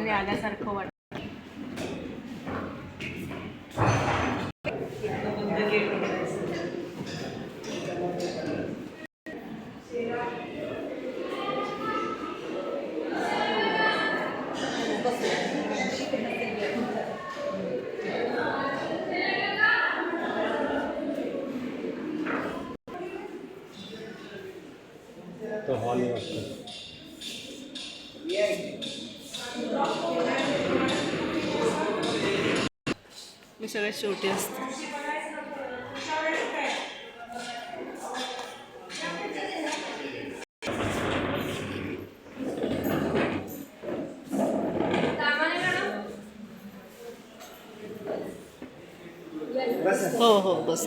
नवीन आल्यासारखं वाटतं तो हॉल वाटतो मी सगळ्यात शेवटी असते. हो हो बस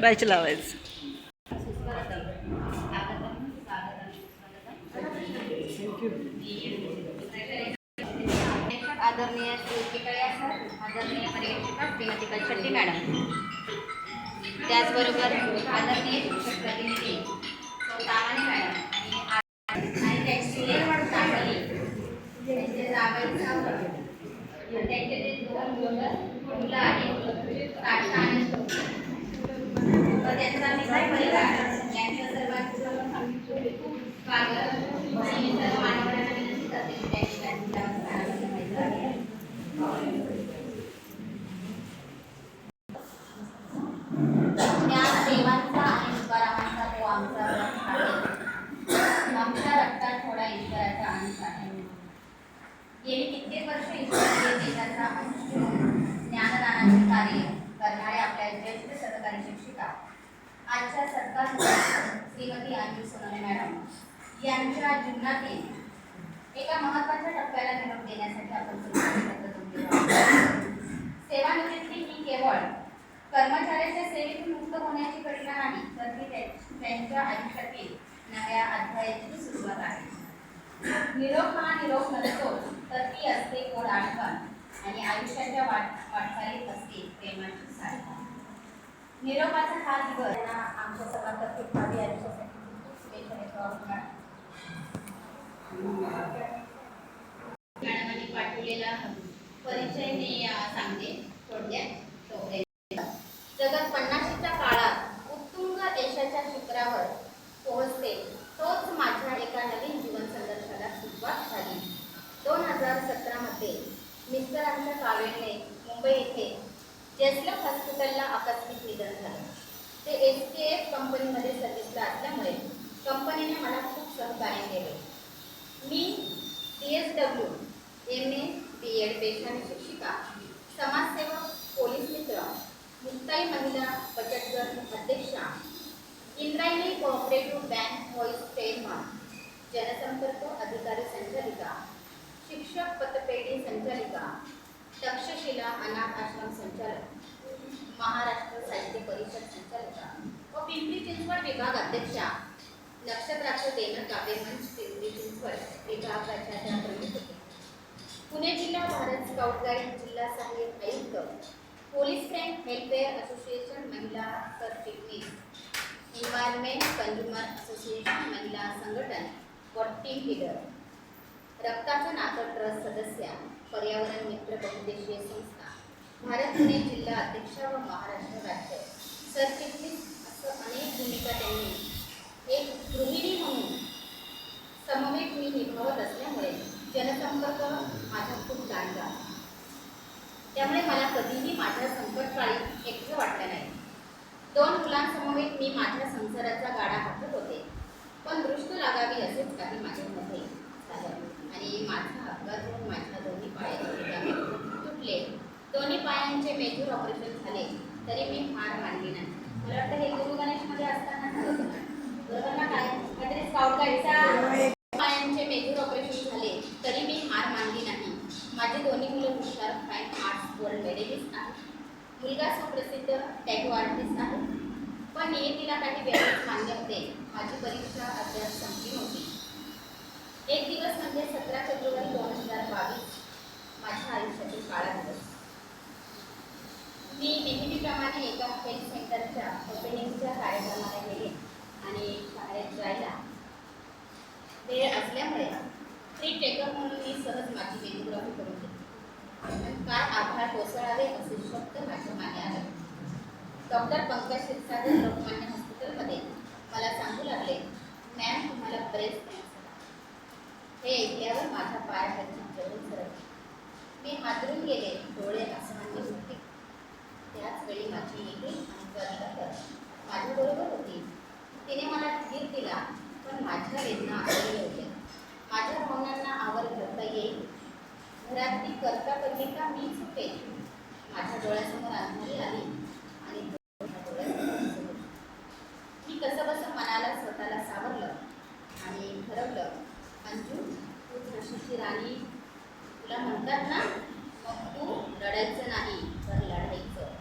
Bachelor hours. आजच्या सत्कार श्रीमती अंजू सोनवणे मॅडम यांच्या जीवनातील एका महत्त्वाच्या टप्प्याला निरोप देण्यासाठी आपण सेवानिवृत्ती ही केवळ कर्मचाऱ्याच्या सेवेतून मुक्त होण्याची घटना नाही तर ती त्यांच्या आयुष्यातील नव्या अध्यायाची सुरुवात आहे. निरोप हा निरोप नसतो तर ती असते गोड आठवण आणि आयुष्याच्या वाट वाटचालीत असते प्रेमाची साधना निरोपाचा हा दिवस त्यांना आमच्या सर्वांतर्फे भावी आयुष्यासाठी मॅडम. मॅडमांनी पाठवलेला परिचय मी सांगते थोडक्यात तो आहे. जगात पन्नाशीच्या काळात उत्तुंग यशाच्या शिखरावर पोहोचते तोच माझ्या एका नवीन जीवन संघर्षाला सुरुवात झाली दोन हजार सतरामध्ये मिस्टरांच्या कावेळने मुंबई येथे जेसलम हॉस्पिटलला आकस्मिक निधन झालं ते एस टी एफ कंपनीमध्ये सर्व्हिसला असल्यामुळे कंपनीने मला खूप सहकार्य केले मी D S W M A B Ed पेशाने शिक्षिका समाजसेवक पोलीस मित्र मुक्ताई महिला बचत गट अध्यक्षा Indrayani cooperative bank vice chairman जनसंपर्क अधिकारी संचालिका शिक्षक पतपेढी संचालिका तक्षशिला अनाथ आश्रम संचालक महाराष्ट्र साहित्य परिषद संचालिका व पिंपरी चिंचवड विभाग अध्यक्षा नक्षत्राचं देणं काव्यमंच पिंपरी चिंचवड विभागाच्या प्रमुख होते. पुणे जिल्हा भारत स्काउट गाईड जिल्हा सहाय्यक आयुक्त पोलीस फ्रेंड वेलफेअर असोसिएशन महिला सरचिटणीस इन्व्हायरमेंट कंझ्युमर असोसिएशन महिला संघटन व टीम रक्ताचं नातं ट्रस्ट सदस्या पर्यावरण मित्र बहुउद्देशीय संस्था. भारत पुणे जिल्हा अध्यक्षा व महाराष्ट्र राज्य. सरचिटणीस असं अनेक भूमिका त्यांनी एक गृहिणी म्हणून समवेत मी निभावत असल्यामुळे जनसंपर्क माझा खूप जाणला त्यामुळे मला कधीही माझ्या संकटकाळी एकटं वाटलं नाही. दोन मुलांसमवेत मी माझ्या संसाराचा गाडा हाकत होते. पण दृष्ट लागावी असेच काही माझ्यामध्ये. आणि माझा अपघात होऊन माझ्या दोन्ही पायाचे तुटले. दोन्ही पायांचे मेजूर ऑपरेशन झाले तरी मी हार मानली नाही. मला वाटतं हे गुरु गणेशमध्ये असताना बरोबर ना काय? काहीतरी स्काउट पायांचे मेजूर ऑपरेशन झाले तरी मी हार मानली नाही. माझे दोन्ही मुलं हुशार फाईन आर्ट्स गोल्ड मेडलिस्ट आहेत मुलगा सुप्रसिद्ध टॅटू आर्टिस्ट आहे. पण तिला काही वेळेस मान्य होते. माझी परीक्षा अभ्यास संपली नव्हती. एक दिवस म्हणजे सतरा फेब्रुवारी दोन हजार बावीस माझ्या आयुष्यातील काळा दिवस. मी नेहमीप्रमाणे एका हेल्थ सेंटरच्या ओपनिंगच्या कार्यक्रमाला गेले आणि बाहेर जायला वेळ असल्यामुळे फ्री टेकअप म्हणून मी सहज माझी मेमोग्राफी करून घेतली पण काय आभार कोसळावे असे शब्द माझ्या मागे आले डॉक्टर पंकज क्षीरसागर लोकमान्य हॉस्पिटलमध्ये मला सांगू लागले मॅम तुम्हाला ब्रेस्ट कॅन्सर आहे." हे ऐकल्यावर माझ्या पायाखालची जळून सरकली मी हादरून गेले डोळे आसमान्य होते त्याच वेळी माझी मुलगी आणि कर्णकर माझ्याबरोबर होती तिने मला धीर दिला पण माझ्या वेदना आलेल्या होत्या माझ्या भावनांना आवर घालता येईल घरातली करता करली का मी चुकेल माझ्या डोळ्यासमोर अंधारी आली आणि माझ्या डोळ्यासमोर दिसत होती. मी कसं बसं मनाला स्वतःला सावरलं आणि ठरवलं अंजू तू झाशीची राणी तुला म्हणतात ना मग तू रडायचं नाही तर लढायचं.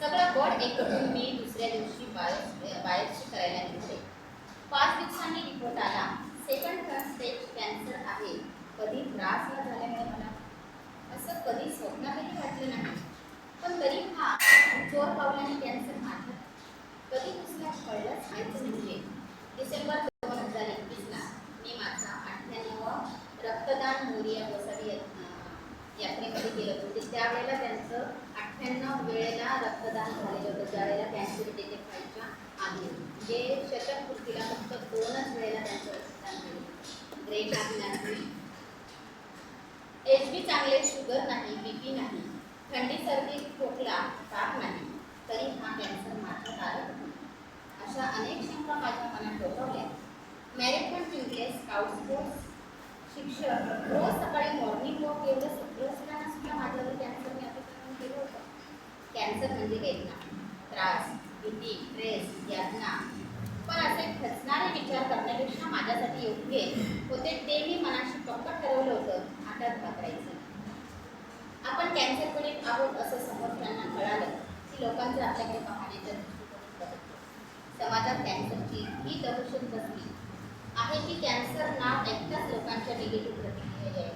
सगळं गड एकटून मी दुसऱ्या दिवशी बायोस बायोप्सी करायला निघाले. पाच दिवसांनी रिपोर्ट आला. सेकंड थर्ड स्टेज कॅन्सर आहे. कधी त्रास न झाल्यामुळे मला? असं कधी स्वप्नातही वाटलं नाही. पण तरी हा चोर पावलाने कॅन्सर माझ्या कधी दुसऱ्या कळलंच माहीतच म्हणजे डिसेंबर दोन हजार एकवीसला मी माझा अठ्ठ्याण्णव रक्तदान मोरिया गोसावी अं, केलं. म्हणजे त्यावेळेला त्यांचं अठ्ठ्याण्णव वेळेला रक्तदान झालेलं होतं ज्यावेळेला कॅन्सर डिटेक्ट व्हायच्या आधी. म्हणजे जे शतक पूर्तीला फक्त दोनच वेळेला त्यांचं रक्तदान झालं ग्रेट एच बी चांगले शुगर नाही बी पी नाही. थंडी सर्दी खोकला ताप नाही. तरी हा कॅन्सर मात्र कारक अशा अनेक शंका माझ्या मनात डोकावल्या. मॅरेट पण जिंकले. स्काउट स्पोर्ट्स शिक्षक. रोज सकाळी मॉर्निंग वॉक एवढं सगळं असताना सुद्धा माझ्यावर कॅन्सरने केलं होतं. कॅन्सर म्हणजे वेदना त्रास भीती स्ट्रेस यातना. पण असे खचणारे विचार करण्यापेक्षा माझ्यासाठी योग्य होते ते मी मनाशी पक्क ठरवलं होतं. आता घाबरायचं. आपण कॅन्सर पीडित आहोत असं समोरच्यांना कळालं की लोकांचं आपल्याकडे पाहण्याच्या दृष्टिकोन समाजात कॅन्सरची ही दहशत बसली आहे की कॅन्सर नाव ऐकताच लोकांच्या निगेटिव्ह प्रतिक्रिया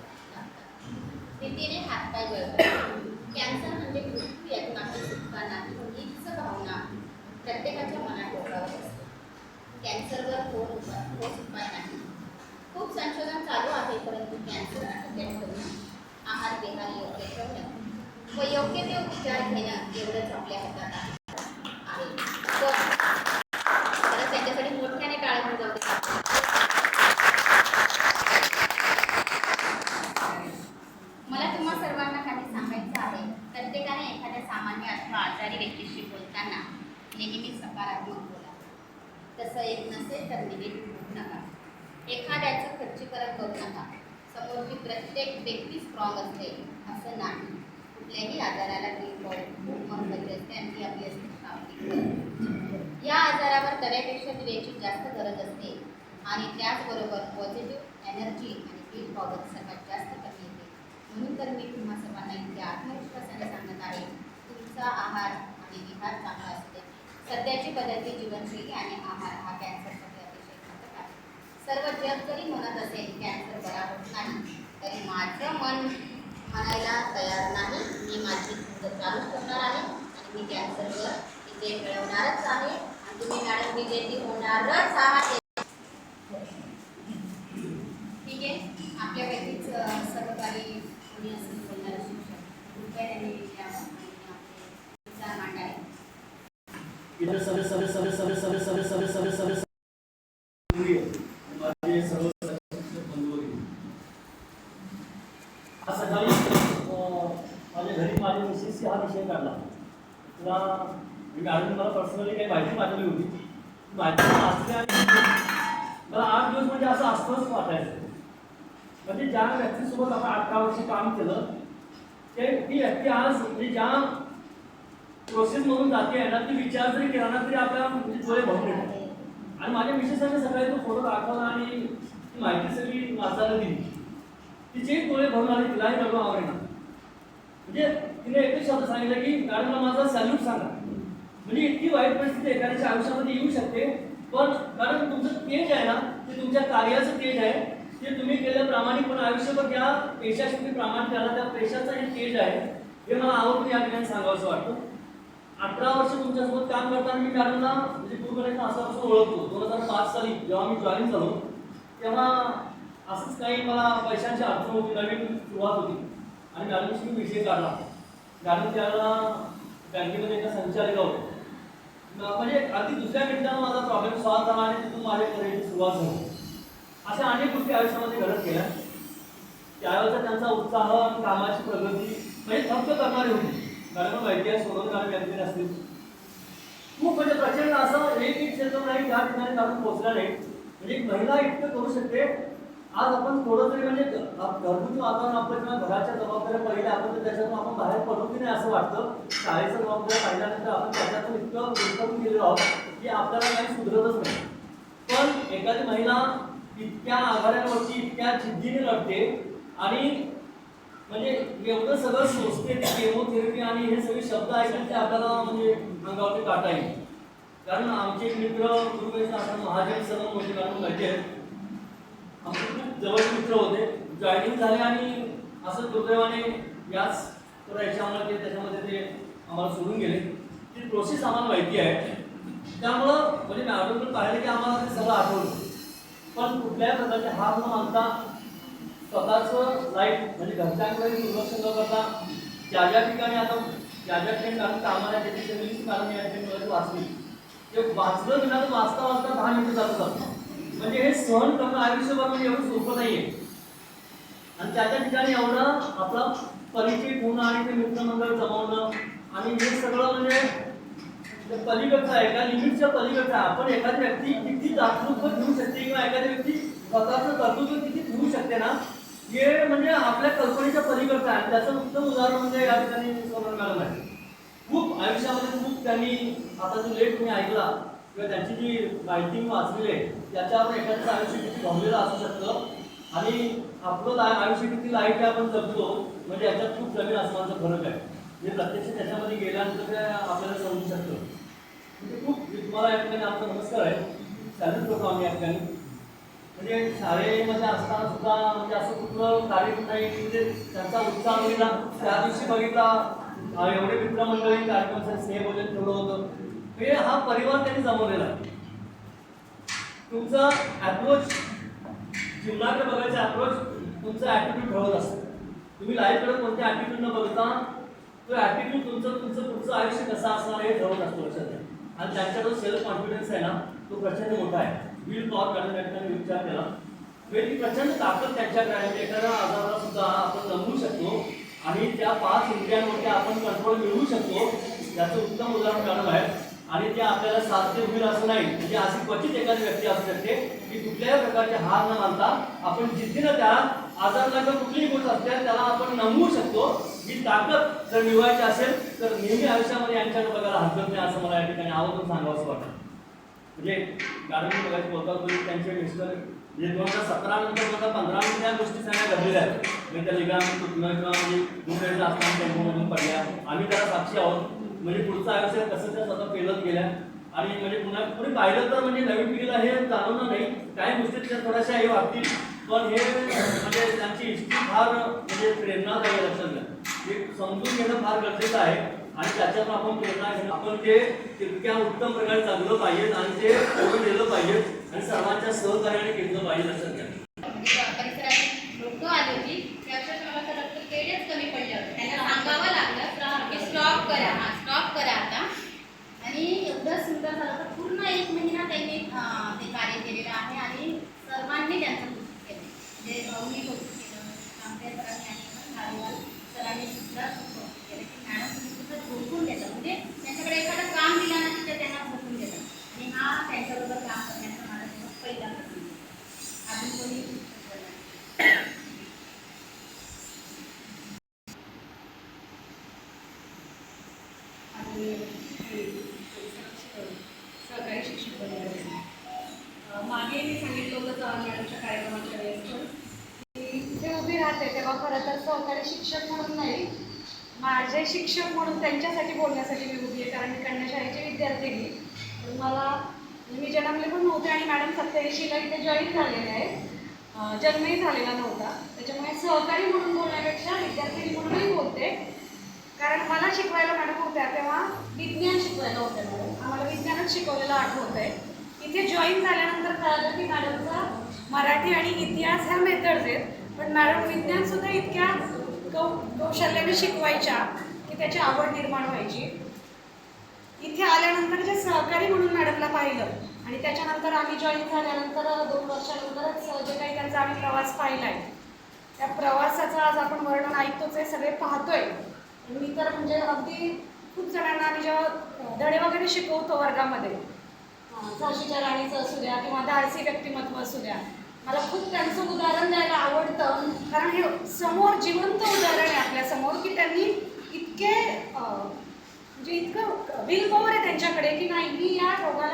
रीतीने भीतीने हातपाय गळतात कॅन्सर म्हणजे मृत्यू यातून आपण सुटका नाही हीच भावना प्रत्येकाच्या मनात डोकावत असते. कॅन्सरवर कोण उपाय ठोस उपाय नाही. खूप संशोधन चालू आहे परंतु कॅन्सर आटोक्यात आहार देणार योग्य ठेवणं व योग्य ते उपचार घेणं एवढंच आपल्या हातात आहे. पण खरंच त्यांच्यासाठी मोठ्याने टाळ्या जाऊ दे मला तुम्हा सर्वांना काही सांगायचं आहे प्रत्येकाने एखाद्या सामान्य अथवा आजारी व्यक्तीशी बोलताना नेहमी सकारात्मक बोला तसं एक नसेल तर निगेटिव्ह बोलू नका एखाद्याचं खच्चीकरण करू नका समोरची प्रत्येक व्यक्ती स्ट्रॉंग असते असं नाही कुठल्याही आजाराला ग्रीन बॉडी खूप महत्त्वाची असते आणि ती आपली असते शाब्दिक बळ. या आजारावर दऱ्यापेक्षा दिव्याची जास्त गरज असते आणि त्याचबरोबर पॉझिटिव्ह एनर्जी आणि फील पॉवर सर्वात जास्त कमी येते. म्हणून तर मी तुम्हा सर्वांना इथे आत्मविश्वासाने सांगत आहे तुमचा आहार आणि विहार चांगला असते सध्याची बदलती जीवनशैली आणि आहार हा कॅन्सरसाठी अतिशय घातक आहे. सर्व जग जरी म्हणत असेल कॅन्सर बरा होत नाही तरी माझं मन म्हणायला तयार नाही. मी माझी झुंज चालू ठेवणार आहे आणि मी कॅन्सरवर विजय मिळवणारच आहे. आणि तुम्ही मॅडम विजयी होणारच आहात ठीक आहे आपल्यापैकीच कोणी असेल बोलणारं शिक्षक कृपया त्यांनी विचार मांडावे इतर सगळे सगळे सगळे सगळे सगळे सगळे सगळे सगळे सगळे माझे सर्व आज सकाळी माझ्या घरी माझ्या मिसेसची हा विषय काढला तुला मी मला पर्सनली काही माहिती पाठवली होती ती माहिती वाचली आणि मला आठ दिवस म्हणजे असं आसपास वाटायचं म्हणजे ज्या व्यक्तीसोबत आपण अठरा वर्ष काम केलं ते ती व्यक्ती आज म्हणजे ज्या प्रोसेस म्हणून जाते आहे ना ती विचार जरी केला ना तरी आपल्याला म्हणजे डोळे भरून येतात. आणि माझ्या मिसेसांनी सकाळी तो फोटो दाखवला आणि ती माहिती सगळी वाचायला दिली. तिचे डोळे भरून आले तिलाही रडू आवडेना म्हणजे तिने एकच शब्द सांगितलं की मॅडमला माझा सॅल्यूट सांगा. म्हणजे इतकी वाईट परिस्थिती एखाद्याच्या आयुष्यामध्ये येऊ शकते पण कारण तुमचं तेज आहे ना ते तुमच्या कार्याचं तेज आहे. ते तुम्ही केलं प्रामाणिकपणे आयुष्यभर ज्या पेशाशी तुम्ही प्रामाणिक राहिला त्या पेशाचा हे तेज आहे. हे मला आवडून या ठिकाणी सांगावंसं वाटतं. अठरा वर्ष तुमच्यासोबत काम करताना मी मॅडमला म्हणजे पूर्णपणे असापासून ओळखतो. दोन हजार पाच साली जेव्हा मी जॉईन झालो तेव्हा असंच काही मला पैशांची अडचण होती नवीन सुरुवात होती. आणि मॅडमशी मी विषय काढला. मॅडम त्याला बँकेमध्ये एका संचालिका होते. म्हणजे अगदी दुसऱ्या मिनिटानं माझा प्रॉब्लेम सॉल्व्ह झाला आणि तिथून माझ्या करिअरची सुरुवात झाली. अशा अनेक गोष्टी आयुष्यामध्ये घडत गेल्या. त्यावेळेचा त्यांचा उत्साह आणि कामाची प्रगती म्हणजे थक्क करणारी होती. कारण माहिती आहे सोडवणारे व्यक्ती असतील खूप म्हणजे प्रचंड असं एक एक क्षेत्र नाही त्या ठिकाणी आपण पोहोचला नाही म्हणजे एक महिला इतकं करू शकते. आज आपण थोडं तरी म्हणजे घरगुती वातावरण आपलं किंवा घराच्या जबाबदाऱ्या पहिल्या आपण तर त्याच्यातून आपण बाहेर पडू की नाही असं वाटतं. शाळेचं जबाबदाऱ्या पाहिल्यानंतर आपण त्याच्यातून इतकं गुंतवून गेलेलो आहोत की आपल्याला काही सुधरतच नाही. पण एखादी महिला इतक्या आघाड्यांवरती इतक्या जिद्दीने लढते. आणि म्हणजे एवढं सगळं सोचते ते केमोथेरपी आणि हे सगळे शब्द ऐकून ते आपल्याला म्हणजे अंगावरती काटा येईल. कारण आमचे मित्र गुरुवेश आता महाजन सर्व मोठे मॅडम माहिती आमचे खूप जवळचे मित्र होते. जॉईनिंग झाले आणि असं दुर्दैवाने याच करायचे याच्यामुळे ते त्याच्यामध्ये ते आम्हाला सोडून गेले. ती प्रोसेस आम्हाला माहिती आहे. त्यामुळं म्हणजे मॅडमकडे पाहिलं की आम्हाला ते सगळं आठवलं. पण कुठल्याही प्रकारचे हार न मानता स्वतःचं लाईफ म्हणजे घरच्यांकडे दुर्लक्ष न करता ज्या ज्या ठिकाणी आता ज्या ज्या ठिकाणी कामाला त्याची फॅमिलीची कारण या ठिकाणी वाचली. ते वाचलं विना तर वाचता वाचता दहा मिनिटं जात म्हणजे हे सहन करणं आयुष्यभर म्हणजे एवढं सोपं नाही आहे आणि त्या त्या ठिकाणी एवढं आपला परिचय होणं आणि ते मित्रमंडळ जमवणं आणि हे सगळं म्हणजे पलीकडचा आहे एका लिमिटच्या पलीकडचा आपण एखादी व्यक्ती किती दातृत्व घेऊ शकते किंवा एखादी व्यक्ती स्वतःचं कर्तृत्व किती घेऊ शकते ना हे म्हणजे आपल्या कल्पनेच्या पलीकडचं आहे. आणि त्याचं उत्तम उदाहरण म्हणजे या ठिकाणी सोनल मॅडम आहे खूप आयुष्यामध्ये खूप त्यांनी आता जो लेख तुम्ही ऐकला किंवा त्यांची जी रायटिंग वाचलेली आहे त्याच्यावर एखाद्याचं आयुष्य किती भरलेलं असू शकतं. आणि आपलं आयुष्य किती लाइट आपण जगतो म्हणजे याच्यात खूप जमीन आसमानचा फरक आहे. म्हणजे प्रत्यक्ष त्याच्यामध्ये गेल्यानंतर ते आपल्याला समजू शकतं. म्हणजे खूप तुम्हाला या ठिकाणी आमचा नमस्कार आहे सॅल्यूट करतो आम्ही या ठिकाणी म्हणजे शाळेमध्ये असताना सुद्धा म्हणजे असं कुठलं कार्य नाही म्हणजे त्यांचा उत्साह बघितला त्या दिवशी बघितला एवढे मित्रमंडळी कार्यक्रम स्नेहभोजन ठेवलं होतं म्हणजे हा परिवार त्यांनी जमवलेला आहे तुमचा ॲप्रोच जीवनाकडे बघायचा ॲप्रोच तुमचा ॲटिट्यूड ठरवत असतं तुम्ही लाईफकडे कोणत्या ॲटिट्यूड न बघता तो ॲटिट्यूड तुमचं तुमचं पुढचं आयुष्य कसं असणार हे ठरवत असतो लक्षात घ्या. आणि त्यांचा जो सेल्फ कॉन्फिडन्स आहे ना तो प्रचंड मोठा आहे. विल पॉवर मॅडम या ठिकाणी विचार केला. म्हणजे ती प्रचंड ताकद त्यांच्याकडे आहे म्हणजे एखाद्या आजाराला सुद्धा आपण जमवू शकतो आणि त्या पाच इंडियांमध्ये आपण कंट्रोल मिळवू शकतो याचं उत्तम उदाहरण मॅडम आहे आणि ते आपल्याला साध्य होईल असं नाही. म्हणजे अशी क्वचित एखादी व्यक्ती असू शकते की कुठल्याही प्रकारचे हार न मानता आपण जिद्दीनं त्याला आजारला किंवा कुठलीही गोष्ट असते त्याला आपण नमवू शकतो. ही ताकद जर मिळवायची असेल तर नेहमी आयुष्यामध्ये यांच्याकडे बघायला हरकत नाही असं मला या ठिकाणी आवडून सांगावं असं वाटतं. म्हणजे गार्डन बघायचं बोलतात त्यांचे मिस्टर म्हणजे दोन हजार सतरा नंतर दोन हजार पंधरा मध्ये त्या गोष्टी सगळ्या घडलेल्या आहेत. म्हणजे त्या लिगाम तुटणं किंवा म्हणजे मुंबईत असताना टेम्पोमधून पडल्या. आम्ही त्याला साक्षी आहोत. म्हणजे पुढचं आयुष्य कसं त्या स्वतः पेलत गेल्या. आणि म्हणजे पुन्हा पुढे पाहिलं तर म्हणजे नवीन पिढीला हे जाणवणार नाही. काही गोष्टी त्या थोड्याशा हे वागतील पण हे म्हणजे त्यांची हिस्ट्री फार म्हणजे प्रेरणादायी आहे लक्षात घ्या. हे समजून घेणं फार गरजेचं आहे आणि त्याच्यातून आपण प्रेरणा घेणं आपण ते तितक्या उत्तम प्रकारे जगलं पाहिजे आणि ते पुढे नेलं पाहिजे आणि सर्वांच्या सहकार्याने घेतलं पाहिजे लक्षात घ्या परिसरात लोक आली होती की अक्षरशः मला तर रक्त केलेच कमी पडले होते त्यांना सांगावं लागलं की स्टॉप करा हा स्टॉप करा आता आणि एवढं सुंदर झालं तर पूर्ण एक महिना त्यांनी अं, ते कार्य केलेलं आहे आणि सर्वांनी त्यांचं कौतुक केलं म्हणजे होती कौतुक आमच्या आणि पण धारीवाल सरांनी सुद्धा खूप कौतुक केलं की मॅडम तुम्ही सुद्धा झोपून देता म्हणजे त्यांच्याकडे एखादं काम दिलं ना तिथे त्यांना झोपून देतात आणि हा त्यांच्याबरोबर काम करण्याचा मला त्याचा पहिला प्रसंग अजून कोणी सहकारी शिक्षक बनले अं, मागे मी सांगितलं होतं चव्हाण मॅडमच्या कार्यक्रमाच्या वेळेस पण की इथे उभी राहते तेव्हा खरं तर सहकारी शिक्षक म्हणून नाही माझे शिक्षक म्हणून त्यांच्यासाठी बोलण्यासाठी मी उभी आहे कारण मी कन्याशाळेची विद्यार्थिनी पण मला मी जन्मले पण नव्हते आणि मॅडम सत्याऐंशीला इथे जॉईन झालेले आहेत अं, जन्मही झालेला नव्हता. त्याच्यामुळे सहकारी म्हणून बोलण्यापेक्षा विद्यार्थिनी म्हणूनही बोलते. कारण मला शिकवायला मॅडम होत्या तेव्हा विज्ञान शिकवायला होत्या मॅडम. आम्हाला विज्ञानच शिकवलेलं आठवत आहे इथे जॉईन झाल्यानंतर कळालं की मॅडमचा मराठी आणि इतिहास ह्या मेथड्स आहेत. पण मॅडम विज्ञानसुद्धा इतक्या कौ कौशल्याने शिकवायच्या की त्याची आवड निर्माण व्हायची. इथे आल्यानंतर जे सहकारी म्हणून मॅडमला पाहिलं आणि त्याच्यानंतर आम्ही जॉईन झाल्यानंतर दोन वर्षानंतरच जे काही त्यांचा आम्ही प्रवास पाहिला आहे त्या प्रवासाचं आज आपण वर्णन ऐकतोच आहे सगळे पाहतोय. मी तर म्हणजे अगदी खूप जणांना आम्ही जेव्हा धडे वगैरे शिकवतो वर्गामध्ये झाशीच्या राणीचं असू द्या किंवा धाडसी व्यक्तिमत्व असू द्या मला खूप त्यांचं उदाहरण द्यायला आवडतं. कारण हे समोर जिवंत उदाहरण आहे आपल्यासमोर की त्यांनी इतके म्हणजे इतकं विल पॉवर आहे त्यांच्याकडे की नाही मी या रोगाला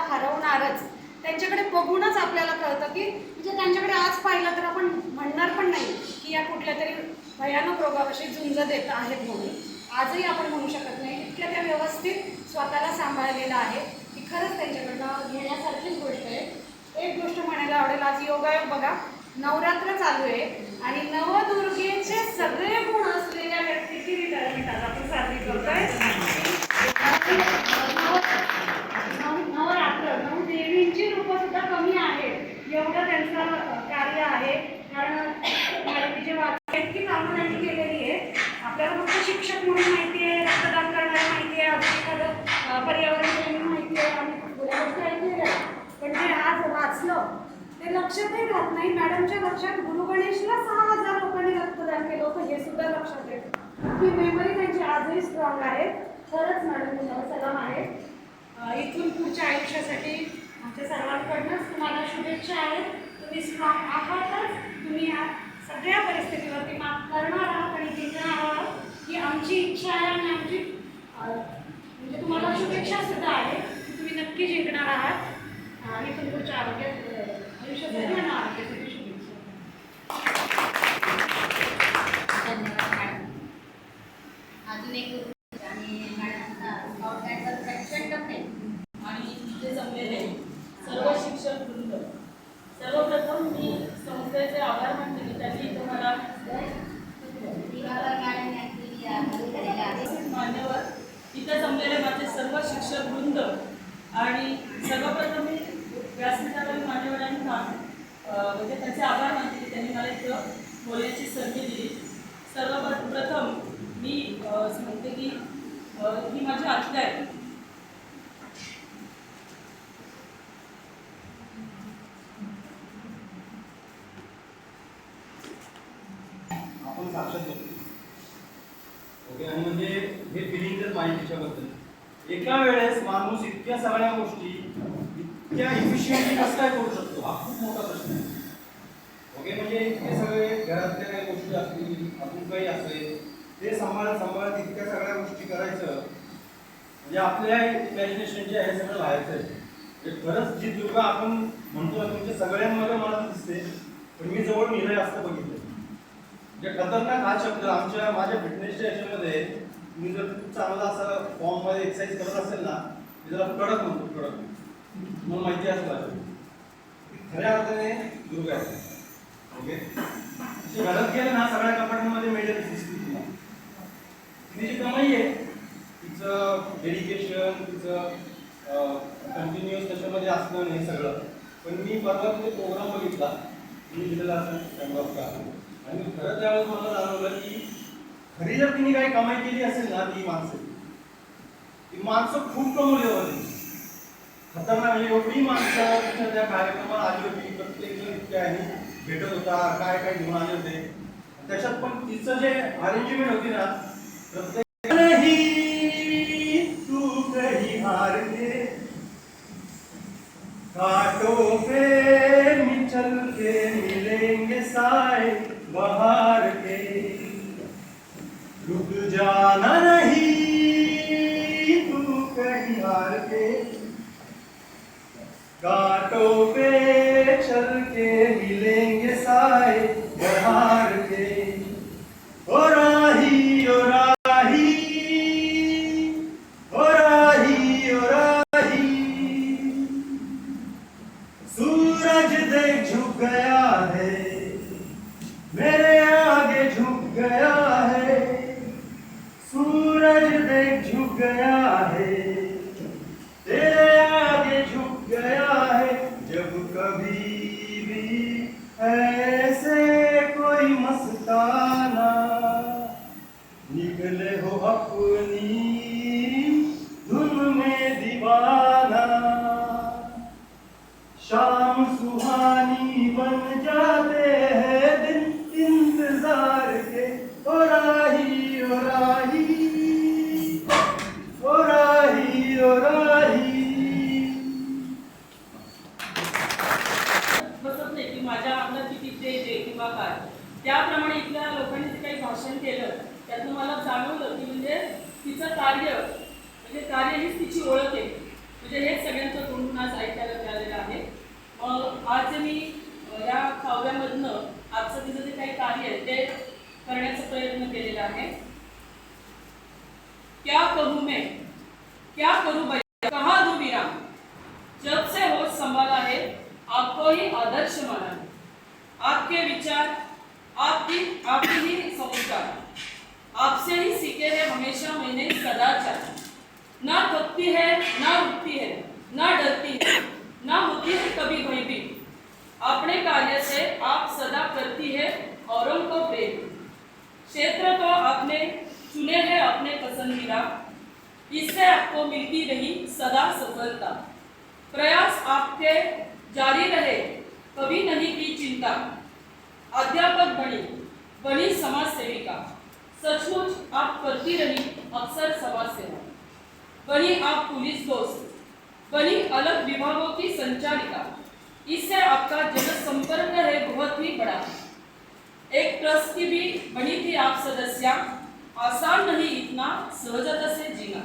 त्यांच्याकडे बघूनच आपल्याला कळतं की म्हणजे त्यांच्याकडे आज पाहिलं तर आपण म्हणणार पण नाही की या कुठल्या तरी भयानक रोगाविषयी झुंज देत आहेत म्हणून. आजही आपण म्हणू शकत नाही. इतक्या त्या व्यवस्थित स्वतःला सांभाळलेलं आहे की खरंच त्यांच्याकडनं घेण्यासारखीच गोष्ट आहे. एक गोष्ट म्हणायला आवडेल आज योगायोग बघा. नवरात्र चालू आहे आणि नवदुर्गेचे सगळे गुण असलेल्या व्यक्तीची रिटायरमेंट आज आपण साजरी करतोय. नवरात्र नव लेणींची रूपं सुद्धा कमी आहेत. एवढं त्यांचं कार्य आहे. कारण मॅडमनी जे इतकी कामं त्यांनी केलेली आहे आपल्याला फक्त शिक्षक म्हणून माहिती आहे रक्तदान करणारे माहिती आहे अजून एखादं पर्यावरण प्रेमी माहिती आहे आम्ही थोड्या गोष्टी ऐकलेल्या पण जे आज वाचलं ते लक्षातही राहत नाही. मॅडमच्या लक्षात गुरु गणेशला सहा हजार लोकांनी रक्तदान केलं होतं हे सुद्धा लक्षात येतं ही मेमरी त्यांची आजही स्ट्रॉंग आहे. खरंच मॅडम तुम्हाला सलाम आहे. इथून पुढच्या आयुष्यासाठी आमच्या सर्वांकडनंच तुम्हाला शुभेच्छा आहेत. तुम्ही स्ट्रॉंग आहातच. तुम्ही या सगळ्या परिस्थितीवरती मात करणार आहात आणि जिंकणार आहात. ही आमची इच्छा आहे आणि आमची म्हणजे तुम्हाला शुभेच्छा सुद्धा आहे की तुम्ही नक्की जिंकणार आहात. आणि तुमच्या आरोग्यात अ, आरोग्यासाठी शुभेच्छा. धन्यवाद मॅडम. अजून एक गोष्ट आणि मॅडमचा स्काउट गाईडचा प्रचंड प्रेम आणि शिक्षक वृंद सर्वप्रथम मी संस्थेचे आभार मानते की त्यांनी तुम्हाला मान्यवर इथं जमलेले माझे सर्व शिक्षक वृंद आणि सर्वप्रथम मी व्यासपीठावरील मान्यवरांना म्हणजे त्यांचे आभार मानते की त्यांनी मला इथं बोलण्याची संधी दिली. सर्वप्रथम मी सांगते म्हणते की ही माझी आत्या आहे आपण साक्षात बघतो ओके आणि म्हणजे हे फिलिंग जर पाहिजे त्याच्याबद्दल एका वेळेस माणूस इतक्या सगळ्या गोष्टी इतक्या इफिशियंटली कसं काय करू शकतो? हा खूप मोठा प्रश्न आहे. ओके म्हणजे हे सगळे घरातल्या काही गोष्टी असतील अजून काही असेल ते सांभाळत सांभाळत इतक्या सगळ्या गोष्टी करायचं. म्हणजे आपल्या इमॅजिनेशन जे आहे सगळं व्हायचं आहे म्हणजे खरंच जी दुर्गा आपण म्हणतो ना म्हणजे तुमच्या सगळ्यांमध्ये मला दिसते पण मी जवळ निर्णय असतं बघितलं म्हणजे खतरनाक हा शब्द आमच्या माझ्या फिटनेसच्या याच्यामध्ये मी जर खूप चांगला असा फॉर्ममध्ये एक्सरसाइज करत असेल ना मी जरा कडक म्हणतो कडक. मला माहिती असलं खऱ्या अर्थाने दुर्ग आहे. ओके असे घरात गेले ना सगळ्या कंपार्टमेंटमध्ये मेडल दिसतील तुला तिची कमाई आहे तिचं डेडिकेशन तिचं कंटिन्युअस त्याच्यामध्ये असणं नाही सगळं. पण मी परवा तिथे प्रोग्राम बघितला. मी दिलेला असं कॅमेरा का आणि खरं त्यावेळेस मला जाणवलं की खरी जर तिने काही कमाई केली असेल ना ती माणसं. ती माणसं खूप कमवली होती. खतरनाक म्हणजे एवढी माणसं तिच्या त्या कार्यक्रमाला आली होती प्रत्येक जण इतके ह्यानी भेटत होता काय काय घेऊन आले होते. त्याच्यात पण तिचं जे अरेंजमेंट होती ना प्रत्येक तू कहीं हार के कांटों पे मी के मिलेंगे साए बाहर के। रुक जाना नहीं। कांटों पे चल के मिलेंगे साए बाहर के। ओ राही ओ राही ओ राही ओ राही। सूरज देख झुक गया है, मेरे आगे झुक गया है। सूरज देख झुक गया हीच तिची म्हणजे हेच सगळ्यांचं तोंडून आज ऐकायला मिळालेलं आहे. मग आज मी या काव्यामधनं आजचं तिचं जे काही कार्य आहे ते करण्याचा प्रयत्न केलेला आहे. क्या करू मैं? क्या करू भैया कहा दू विराम? जब से होश संभाला है आपको ही आदर्श माना है। आपके विचार आपकी आपकी ही संस्कार आपसे ही सीखे हैं हमेशा मैंने सदाचार। ना थकती है, ना रुकती है, ना डरती है, ना होती है कभी भयभीत अपने कार्य से आप सदा करती है औरों को प्रेम। क्षेत्र तो आपने चुने हैं अपने पसंदीदा। इससे आपको मिलती रही सदा सफलता। प्रयास आपके जारी रहे, कभी नहीं की चिंता। अध्यापक बनी बनी समाज सेविका सचमुच आप करती रही अक्सर समाज सेवा बनी आप पुलिस दोस्त बनी अलग विभागों की संचालिका। इससे आपका जनसंपर्क है बहुत ही बड़ा। एक ट्रस्ट की भी बनी थी आप सदस्य, आसान नहीं इतना सहजता से जीना।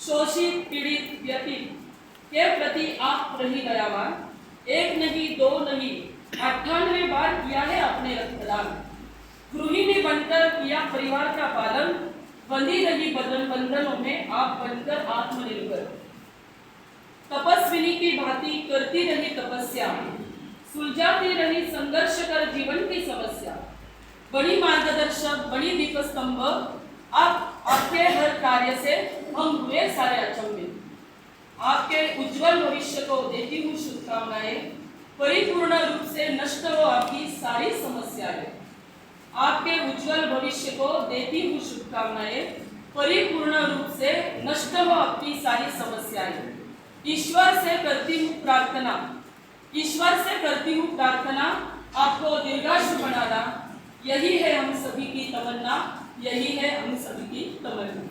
शोषित, पीड़ित व्यतीत के प्रति आप रही दयावान, एक नहीं, दो नहीं, अट्ठानवे बार किया है अपने रक्तदान। गृहिणी बनकर किया परिवार का पालन बंधी रही बंधन बंधनों में आप बनकर आत्मनिर्भर। तपस्विनी की भांति करती रही तपस्या, सुलझाती रही संघर्ष कर जीवन की समस्या। बड़ी मार्गदर्शक, बड़ी दीप स्तंभ आप, आपके हर कार्य से हम हुए सारे अचंभित। आपके उज्जवल भविष्य को देती हूँ शुभकामनाएँ, परिपूर्ण रूप से नष्ट हो आपकी सारी समस्याएँ। आपके उज्जवल भविष्य को देती हूँ शुभकामनाएँ, परिपूर्ण रूप से नष्ट हो आपकी सारी समस्याएँ। ईश्वर से करती हूँ प्रार्थना। ईश्वर से करती हूँ प्रार्थना, आपको दीर्घाशु बनाना यही है हम सभी की तमन्ना, यही है हम सभी की तमन्ना।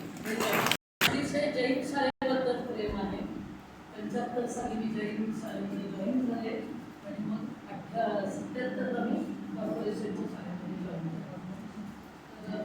जैन साली मी जैन शाळेमध्ये जॉईन झाले आणि मग अठरा सत्याहत्तर